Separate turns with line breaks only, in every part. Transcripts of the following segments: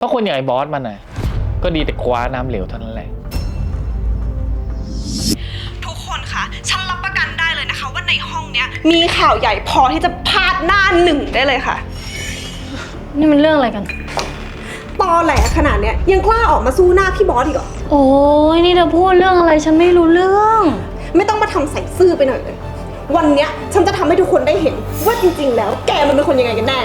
เพราะคนอย่างไอ้บอสมันน่ะ ก็ดีแต่คว้าน้ำเหลวเท่านั้นแหละ
ทุกคนคะ ฉันรับประกันได้เลยนะคะ ว่าในห้องเนี้ย มีข่าวใหญ่พอที่จะพาดหน้าหนึ่งได้เลยค่ะ
นี่มันเรื่องอะไรกัน
ตอแหลขนาดเนี้ยยังกล้าออกมาสู้หน้าพี่บอสอีกเหรอ
โอ้ยนี่เธอพูดเรื่องอะไรฉันไม่รู้เรื่อง
ไม่ต้องมาทำใส่ซื่อไปหน่อยเลย วันเนี้ยฉันจะทำให้ทุกคนได้เห็นว่าจริงๆ แล้ว แกมันเป็นคนยังไงกันแน่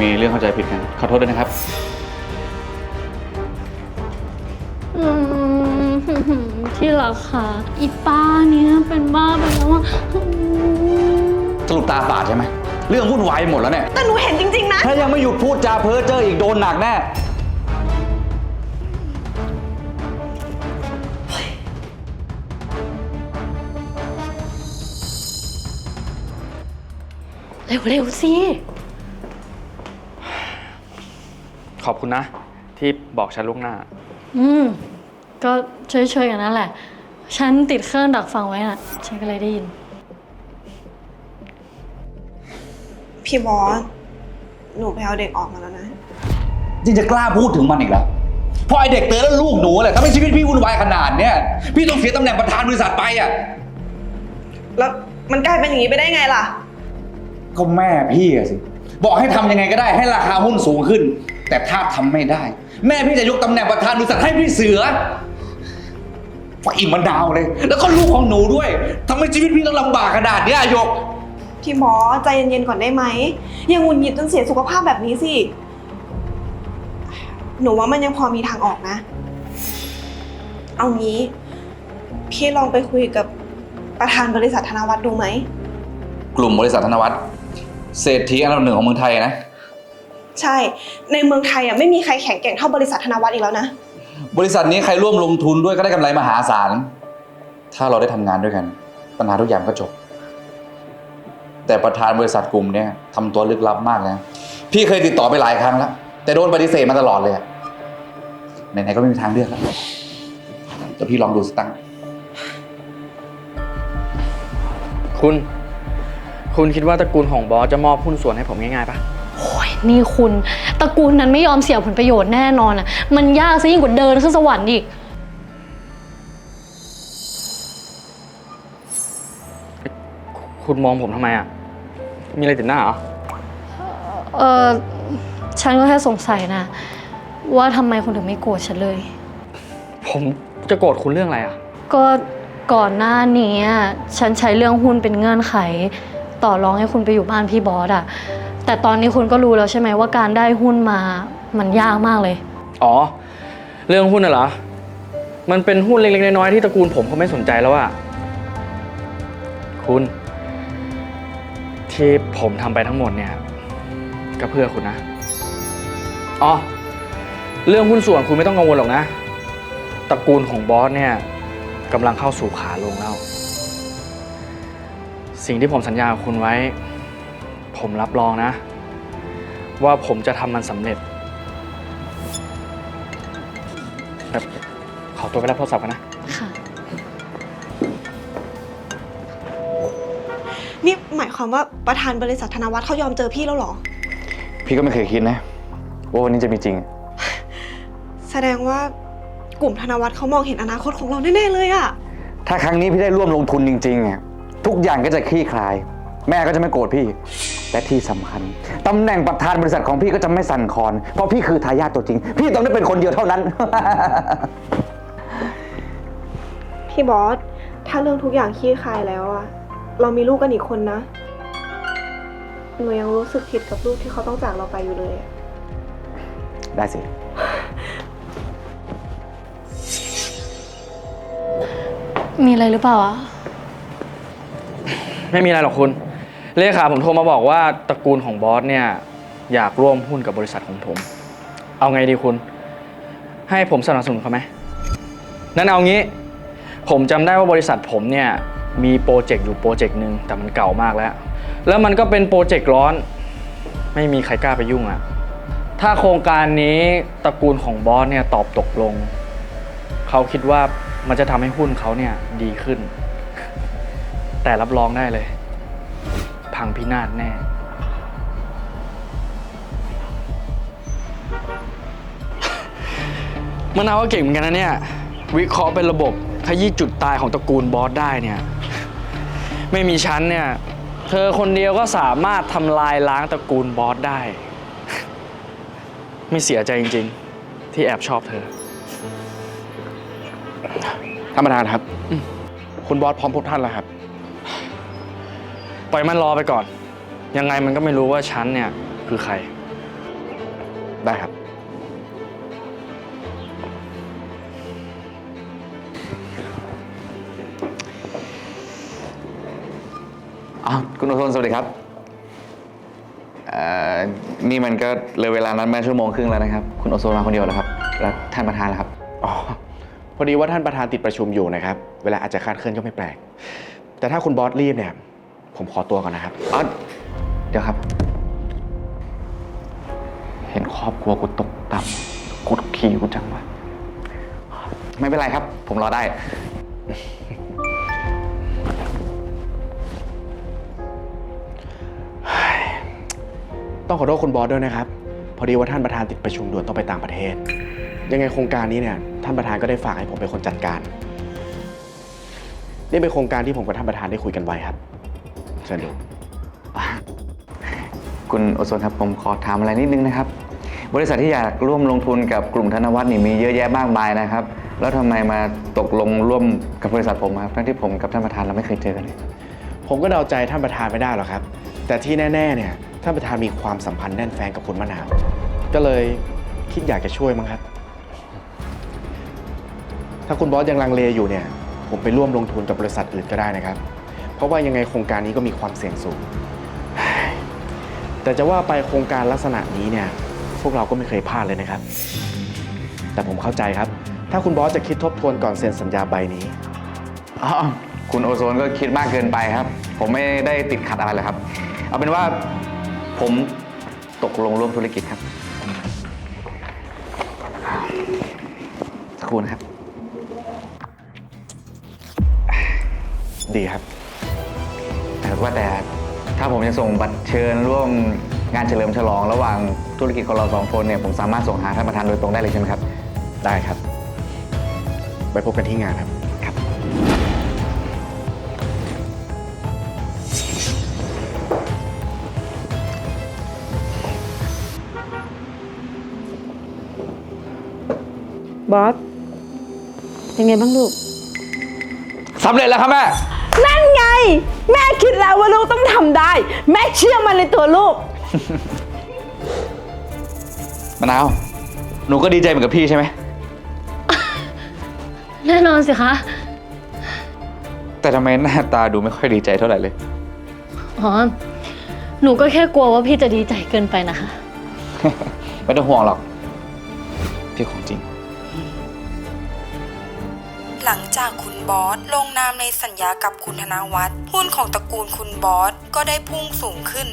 มีเรื่
อง
เข้าใจผิดกันขอโทษด้วยนะครับ
อืมที่รักค่ะอีป้าเนี้ยเป็นบ้าไปแล้วอะอืม
สรุปตาฝาดใช่ไหม เรื่องวุ่นวายไปหมดแล้วเนี่ย
แต่หนูเห็นจริง ๆ นะ
ถ้ายังไม่หยุดพูดจาเพ้อเจ้ออีกโดนหนักแน่
เร็วๆสิ
ขอบคุณนะ ที่บอกฉันล่วงหน้า
อืม ก็เฉยๆอย่างนั้นแหละ ฉันติดเครื่องดักฟังไว้น่ะ ฉันก็เลยได้ยิน
พี่บอส หนูไปเอาเด็กออกมาแล้วนะ
ยังจะกล้าพูดถึงมันอีกเหรอพอไอเด็กเตือนแล้วลูกหนูแหละถ้าไม่ชีวิตพี่วุ่นวายขนาดเนี้ยพี่ต้องเสียตำแหน่งประธานบริษัทไปอะ
แล้วมันกลายเป็นอย่างนี้ไปได้ไงล่ะ
ก็แม่พี่อะสิ บอกให้ทำยังไงก็ได้ให้ราคาหุ้นสูงขึ้น แต่ถ้าทำไม่ได้ แม่พี่จะยกตำแหน่งประธานบริษัทให้พี่เสือไฟมันดาวเลย แล้วก็ลูกของหนูด้วยทำไมชีวิตพี่ต้องลำบากขนาดเนี้ยอะหยก
พี่บอสใจเย็นๆก่อนได้ไหมอยังหงุนหงิดจนเสียสุขภาพแบบนี้สิ หนูว่ามันยังพอมีทางออกนะ เอางี้ พี่ลองไปคุยกับประธานบริษัทธนวัฒน์ดูไหม
กลุ่มบริษัทธนวัฒน์เศรษฐีอันดับหนึ่งของเมืองไทยนะ
ใช่ ในเมืองไทยอะไม่มีใครแข็งแกร่งเท่าบริษัทธนวัฒน์อีกแล้วนะ
บริษัทนี้ใครร่วมลงทุนด้วยก็ได้กำไรมหาศาล ถ้าเราได้ทำงานด้วยกัน ปัญหาทุกอย่างก็จบ แต่ประธานบริษัทกลุ่มเนี่ยทำตัวลึกลับมากนะ พี่เคยติดต่อไปหลายครั้งแล้ว แต่โดนปฏิเสธมาตลอดเลยอะไหนๆก็ไม่มีทางเลือกแล้วเดี๋ยวพี่ลองดูสกตั้งค์
คุณ คุณคิดว่าตระกูลของบอสจะมอบหุ้นส่วนให้ผมง่ายๆปะ
โอ้ย นี่คุณ ตระกูลนั้นไม่ยอมเสียผลประโยชน์แน่นอนอะ มันยากซะยิ่งกว่าเดินขึ้นสวรรค์อีก
คุณมองผมทำไมอะ มีอะไรติดหน้าเหรอ
เออฉันก็แค่สงสัยนะ ว่าทำไมคุณถึงไม่โกรธฉันเลย
ผมจะโกรธคุณเรื่องอะไรอะ
ก็ก่อนหน้านี้อะฉันใช้เรื่องหุ้นเป็นเงื่อนไข ต่อรองให้คุณไปอยู่บ้านพี่บอสอะ แต่ตอนนี้คุณก็รู้แล้วใช่ไหมว่าการได้หุ้นมามันยากมากเลย
อ๋อ เรื่องหุ้นน่ะเหรอ มันเป็นหุ้นเล็กๆน้อยๆที่ตระกูลผมเขาไม่สนใจแล้วอะคุณ ที่ผมทำไปทั้งหมดเนี่ย ก็เพื่อคุณนะ อ๋อ เรื่องหุ้นส่วนคุณไม่ต้องกังวลหรอกนะ ตระกูลของบอสเนี่ยกำลังเข้าสู่ขาลงแล้ว สิ่งที่ผมสัญญากับคุณไว้ ผมรับรองนะ ว่าผมจะทำมันสำเร็จแบบขอตัวไปรับโทรศัพท์กันนะ
ค่ะ
นี่หมายความว่าประธานบริษัทธนวัฒน์เขายอมเจอพี่แล้วเหรอ
พี่ก็ไม่เคยคิดนะ ว่าวันนี้จะมีจริง
แสดงว่ากลุ่มธนวัฒน์เขามองเห็นอนาคตของเราแน่ๆเลยอะ
ถ้าครั้งนี้พี่ได้ร่วมลงทุนจริงๆอะทุกอย่างก็จะคลี่คลาย แม่ก็จะไม่โกรธพี่ และที่สำคัญตำแหน่งประธานบริษัทของพี่ก็จะไม่สั่นคลอน เพราะพี่คือทายาทตัวจริง พี่ต้องได้เป็นคนเดียวเท่านั้น
พี่บอส ถ้าเรื่องทุกอย่างคลี่คลายแล้วอะเรามีลูกกันอีกคนนะ หนูยังรู้สึกผิดกับลูกที่เขาต้องจากเราไปอยู่เลยอะ
ได้สิ
มีอะไรหรือเปล่าอะ
ไม่มีอะไรหรอกคุณ เลขาผมโทรมาบอกว่าตระกูลของบอสเนี่ยอยากร่วมหุ้นกับบริษัทของผม เอาไงดีคุณ ให้ผมสนับสนุนเขาไหมนั้นเอางี้ ผมจำได้ว่าบริษัทผมเนี่ยมีโปรเจกต์อยู่โปรเจกต์หนึ่งแต่มันเก่ามากแล้ว แล้วมันก็เป็นโปรเจกต์ร้อน ไม่มีใครกล้าไปยุ่งอะ่ะถ้าโครงการนี้ตระกูลของบอสเนี่ยตอบตกลง เขาคิดว่ามันจะทำให้หุ้นเขาเนี่ยดีขึ้น แต่รับรองได้เลย พังพินาศแน่ มะนาวก็เก่งเหมือนกันนะเนี่ย วิเคราะห์เป็นระบบขยี้จุดตายของตระกูลบอสได้เนี่ย ไม่มีฉันเนี่ย เธอคนเดียวก็สามารถทำลายล้างตระกูลบอสได้ ไม่เสียใจจริงๆ ที่แอบชอบเธอ
ท่านประธานครับ คุณบอสพร้อมพบท่านแล้วครับ
ปล่อยมันรอไปก่อน ยังไงมันก็ไม่รู้ว่าฉันเนี่ย คือใคร
ได้ครับ
อ้าวคุณโอโซนสวัสดีครับเอ่อนี่มันก็เลยเวลานั้นมาชั่วโมงครึ่งแล้วนะครับ คุณโอโซนมาคนเดียวแล้วครับ แล้วท่านประธานล่ะครับ
อ๋อพอดีว่าท่านประธานติดประชุมอยู่นะครับ เวลาอาจจะคลาดเคลื่อนก็ไม่แปลก แต่ถ้าคุณบอสรีบเนี่ย ผมขอตัวก่อนนะครับ
อ๋อเดี๋ยวครับ เห็นครอบครัวกูตกต่ำกูขี่กูจังวะไม่เป็นไรครับ ผมรอได้
ต้องขอโทษคุณบอสด้วยนะครับ พอดีว่าท่านประธานติดประชุมด่วนต้องไปต่างประเทศ ยังไงโครงการนี้เนี่ย ท่านประธานก็ได้ฝากให้ผมเป็นคนจัดการ นี่เป็นโครงการที่ผมกับท่านประธานได้คุยกันไว้ครับ ชิญดู
คุณโอโซนครับผมขอถามอะไรนิดนึงนะครับ บริษัทที่อยากร่วมลงทุนกับกลุ่มธนวัฒน์นี่มีเยอะแยะมากมายนะครับ แล้วทำไมมาตกลงร่วมกับบริษัทผมครับทั้งที่ผมกับท่านประธานเราไม่เคยเจอกันเลย
ผมก็เดาใจท่านประธานไม่ได้หรอกครับ แต่ที่แน่ๆเนี่ยท่านประธานมีความสัมพันธ์แน่นแฟนกับคุณมะนาว ก็เลยคิดอยากจะช่วยมั้งครับ ถ้าคุณบอสยังลังเลอยู่เนี่ย ผมไปร่วมลงทุนกับบริษัทอื่นก็ได้นะครับ เพราะว่ายังไงโครงการนี้ก็มีความเสี่ยงสูง แต่จะว่าไปโครงการลักษณะนี้เนี่ย พวกเราก็ไม่เคยพลาดเลยนะครับ แต่ผมเข้าใจครับ ถ้าคุณบอสจะคิดทบทวนก่อนเซ็นสัญญาใบนี้
อ๋อคุณโอโซนก็คิดมากเกินไปครับ ผมไม่ได้ติดขัดอะไรเลยครับ เอาเป็นว่าผมตกลงร่วมธุรกิจครับสักครู่นะครับ
ดีครับ
ว่าแต่ถ้าผมจะส่งบัตรเชิญร่วมงานเฉลิมฉลอง ระหว่างธุรกิจของเราสองคนเนี่ยผมสามารถส่งหาท่านประธานโดยตรงได้เลยใช่ไหมครับ
ได้ครับ ไปพบกันที่งานครับ
ครับ
บอสเป็นไงบ้างลูก
สำเร็จแล้วครับแม่
นั่นไง แม่คิดแล้วว่าลูกต้องทำได้ แม่เชื่อมันในตัวลูก
มะนาว หนูก็ดีใจเหมือนกับพี่ใช่ไหม
แน่นอนสิคะ
แต่ทำไมหน้าตาดูไม่ค่อยดีใจเท่าไหร่เลย
อ๋อ หนูก็แค่กลัวว่าพี่จะดีใจเกินไปนะคะ
ไม่ต้องห่วงหรอก พี่ของจริง
หลังจากคุณ บอสลงนามในสัญญากับคุณธนวัฒน์หุ้นของตระกูลคุณบอสก็ได้พุ่งสูงขึ้น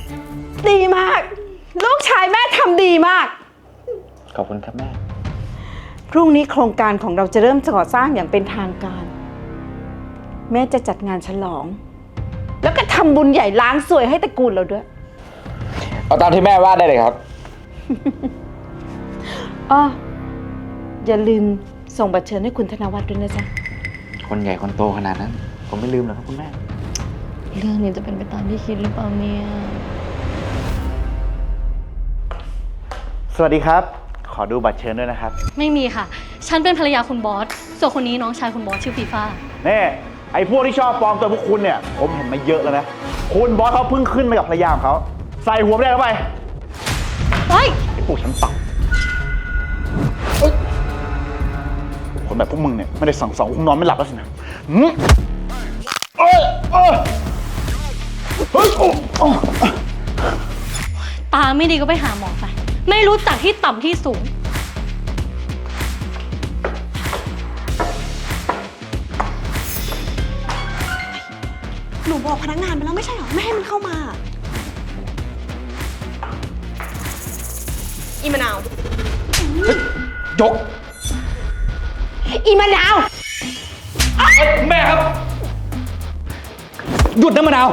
ดีมาก ลูกชายแม่ทำดีมาก
ขอบคุณครับแม่
พรุ่งนี้โครงการของเราจะเริ่มก่อสร้างอย่างเป็นทางการ แม่จะจัดงานฉลอง แล้วก็ทำบุญใหญ่ล้างสวยให้ตระกูลเราด้วย
เอาตามที่แม่ว่าได้เลยครับ
อ้ออย่าลืมส่งบัตรเชิญให้คุณธนวัฒน์ด้วยนะจ๊ะ
คนใหญ่คนโตขนาดนั้น ผมไม่ลืมหรอกครับคุณแม่
เรื่องนี้จะเป็นไปตามที่คิดหรือเปล่าเนี่ย
สวัสดีครับ ขอดูบัตรเชิญด้วยนะครับ
ไม่มีค่ะ ฉันเป็นภรรยาคุณบอสส่วนคนนี้น้องชายคุณบอสชื่อฟีฟ่า
นี่ไอ้พวกที่ชอบปลอมตัวพวกคุณเนี่ย ผมเห็นมาเยอะแล้วนะ คุณบอสเขาเพิ่งขึ้นมากับภรรยาของเขา ใส่หัวไม่ได้เข้าไป
เฮ้ย
ไอ้พวกชั้นต่ำ คนแบบพวกมึงเนี่ยไม่ได้สั่งสอนคงนอนไม่หลับแล้วสินะหืมเอ้ยเอ้ยเฮ้ยโอ้โอ้
ตาไม่ดีก็ไปหาหมอไป ไม่รู้จักที่ต่ำที่สูง
หนูบอกพนักงานไปแล้วไม่ใช่เหรอ ไม่ให้มันเข้ามา อีมะนาว
ยก
อีมะนาว
แม่ครับ หยุดนะมะนาว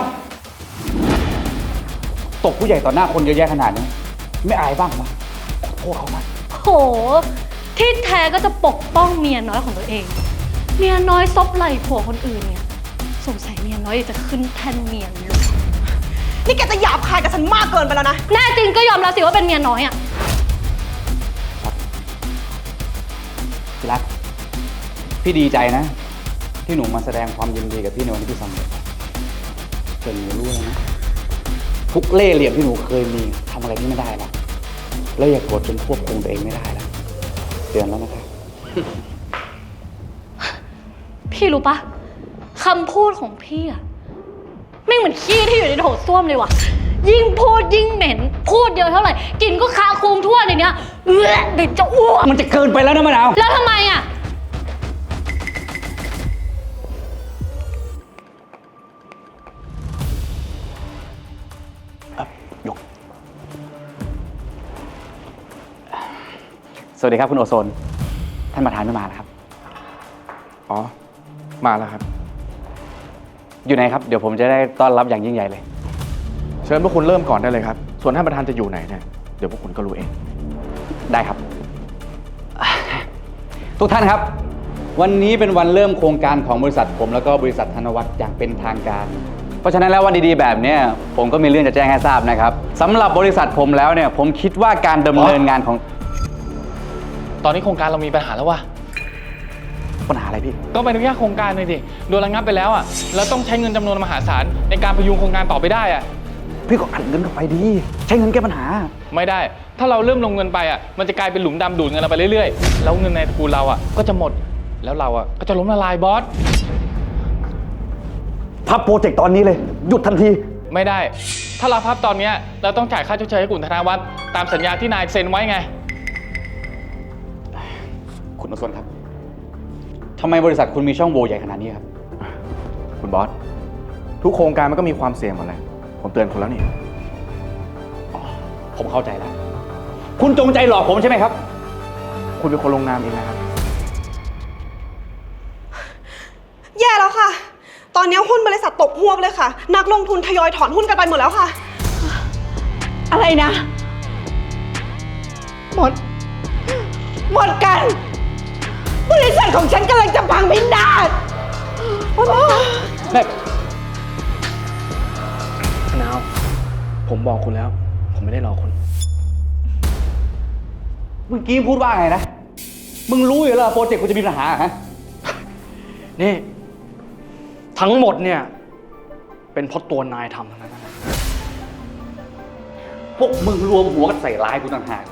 ตกผู้ใหญ่ต่อหน้าคนเยอะแยะขนาดนี้ ไม่อายบ้างเหรอขอโทษเขามา
โห ที่แท้ก็จะปกป้องเมียน้อยของตัวเอง เมียน้อยซบไหล่ผัวคนอื่นเนี่ย สงสัยเมียน้อยอยากจะขึ้นแท่นเมียหลวง
นี่แกจะหยาบคายกับฉันมากเกินไปแล้วนะ
แน่จริงก็ยอมรับสิว่าเป็นเมียน้อยอะ
พี่รัก พี่ดีใจนะ ที่หนูมาแสดงความยินดีกับพี่ในวันที่พี่สำเร็จจนหนูรู้แล้วนะทุกเล่ห์เหลี่ยมที่หนูเคยมีทำอะไรที่ไม่ได้แล้วแล้วอย่าโกรธจนควบคุมตัวเองไม่ได้แล้วเตือนแล้วนะครับ
พี่รู้ปะคำพูดของพี่อะไม่งเหมือนขี้ที่อยู่ในโถส้วมเลยว่ะ ยิ่งพูดยิ่งเหม็น พูดเยอะเท่าไหร่กลินก็คาคลุมทั่วในเนี้ยเอื้อเด็กจะอ้วก
มันจะเกินไปแล้วนะมะนาว
แล้วทำไมอะ
วัสดีครับคุณโอโซน ท่านประธานไม่มานะครับ
อ๋อ มาแล้วครับ
อยู่ไหนครับ เดี๋ยวผมจะได้ต้อนรับอย่างยิ่งใหญ่เลย
เชิญพวกคุณเริ่มก่อนได้เลยครับ ส่วนท่านประธานจะอยู่ไหนเนี่ย เดี๋ยวพวกคุณก็รู้เอง
ได้ครับ ทุกท่านครับ วันนี้เป็นวันเริ่มโครงการของบริษัทผมแล้วก็บริษัทธนวัฒน์อย่างเป็นทางการ เพราะฉะนั้นแล้ววันดีๆแบบเนี้ยผมก็มีเรื่องจะแจ้งให้ทราบนะครับสำหรับบริษัทผมแล้วเนี่ย ผมคิดว่าการดำเนินงานของ
ตอนนี้โครงการเรามีปัญหาแล้วว่ะ
ปัญหาอะไรพี่
ก็ไปอนุญาตโครงการเลยดิ โดนระงับไปแล้วอะ แล้วต้องใช้เงินจำนวนมหาศาลในการพยุงโครงการต่อไปได้อะ
พี่ก็อัดเงินเข้าไปดี ใช้เงินแก้ปัญหา
ไม่ได้ ถ้าเราเริ่มลงเงินไปอะ มันจะกลายเป็นหลุมดำดูดเงินเราไปเรื่อยๆ แล้วเงินในตระกูลเราอะก็จะหมด แล้วเราอะก็จะล้มละลายบอส
พับโปรเจกต์ตอนนี้เลย หยุดทันที
ไม่ได้ ถ้าเราพับตอนเนี้ยเราต้องจ่ายค่าชดเชยให้กลุ่มธนาวัฒน์ตามสัญญาที่นายเซ็นไว้ไง
คุณอสนครับทำไมบริษัทคุณมีช่องโหว่ใหญ่ขนาดนี้ครับ
คุณบอส ทุกโครงการมันก็มีความเสี่ยงหมดแหละผมเตือนคุณแล้วนี่
ผมเข้าใจแล้ว คุณจงใจหลอกผมใช่ไหมครับ
คุณเป็นคนลงนามเองนะครับ
แย่แล้วค่ะ ตอนนี้หุ้นบริษัทตกหวบเลยค่ะ นักลงทุนทยอยถอนหุ้นกันไปหมดแล้วค่ะ
อะไรนะ หมด หมดกัน บริษัทของฉันกำลังจะพังพินาศ
แม่
นาว ผมบอกคุณแล้ว ผมไม่ได้หลอกคุณ
เมื่อกี้พูดว่าไงนะ มึงรู้อยู่แล้วโปรเจกต์กูจะมีปัญหาฮะ
นี่ ทั้งหมดเนี่ย เป็นเพราะตัวนายทำทั้งนั้นนะ
พวกมึงรวมหัวกันใส่ร้ายกูต่างหาก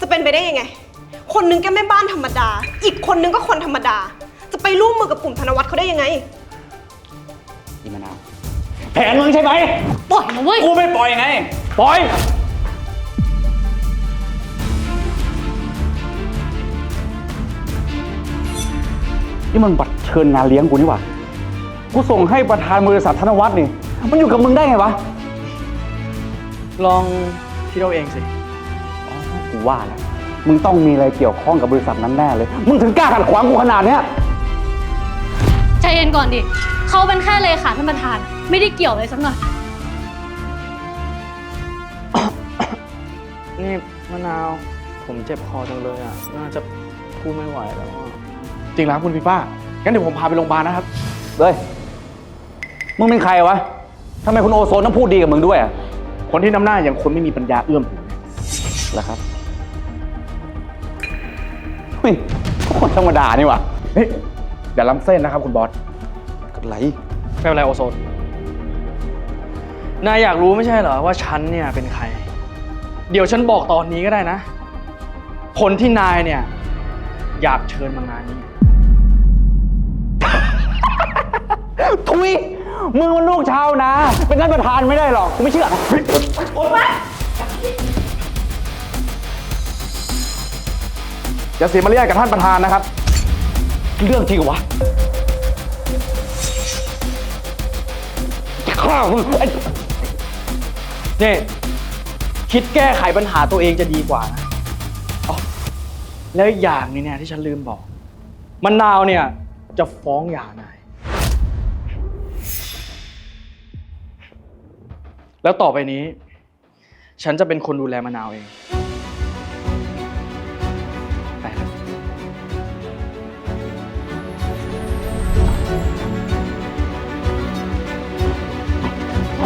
จะเป็นไปได้ยังไง คนหนึงแค่แม่บ้านธรรมดา อีกคนนึงก็คนธรรมดา จะไปร่วมมือกับกลุ่มธนวัฒน์เขาได้ยังไง
อีมะนาวแผนมึงใช่ไหม
ปล่อยนะเว้ย
กูไม่ปล่อยไง ปล่อย นี่มันบัตรเชิญงานเลี้ยงกูนี่หว่า กูส่งให้ประธานบริษัทธนวัฒน์นี่ มันอยู่กับมึงได้ไงวะ
ลองคิดเอาเองสิ
กูว่าแล้ว มึงต้องมีอะไรเกี่ยวข้องกับบริษัทนั้นแน่เลย มึงถึงกล้าขัดขวางกูขนาดเนี้ย
ใจเย็นก่อนดิเขาเป็นแค่เลขาท่านประธาน ไม่ได้เกี่ยวเลยสักหน่อย
นี่มะนาว ผมเจ็บคอจังเลยอะ น่าจะพูดไม่ไหวแล้วอะ
จริงแล้วคุณพี่ป้างั้นเดี๋ยวผมพาไปโรงพยาบาลนะครับ
เฮ้ย มึงเป็นใครวะ ทำไมคุณโอโซนต้องพูดดีกับมึงด้วยอะ
คนที่นำหน้าอย่างคนไม่มีปัญญาเอื้อมถึง
เหรอครับเฮ้ยคนธรรมดานี่หว่า
เฮ้ยอย่าล้ำเส้นนะครับคุณบอส
อะไร
ไม่เป็นไรโอโซน นายอยากรู้ไม่ใช่เหรอว่าฉันเนี่ยเป็นใคร เดี๋ยวฉันบอกตอนนี้ก็ได้นะ คนที่นายเนี่ย อยากเชิญมางานนี้
ทุยมึงมันลูกชาวนาเป็นท่านประธานไม่ได้หรอกกูไม่เชื่อ
อ ย่าเสียมารยาทกับท่านประธานนะครับ
เรื่องจริงเหรอวะจะฆ่ามึงไอ้
นี่คิดแก้ไขปัญหาตัวเองจะดีกว่านะอ๋อแล้วอีกอย่างหนึงเนี่ยที่ฉันลืมบอกมะนาวเนี่ยจะฟ้องหย่านาย แล้วต่อไปนี้ ฉันจะเป็นคนดูแลมะนาวเอง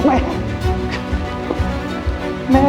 แม่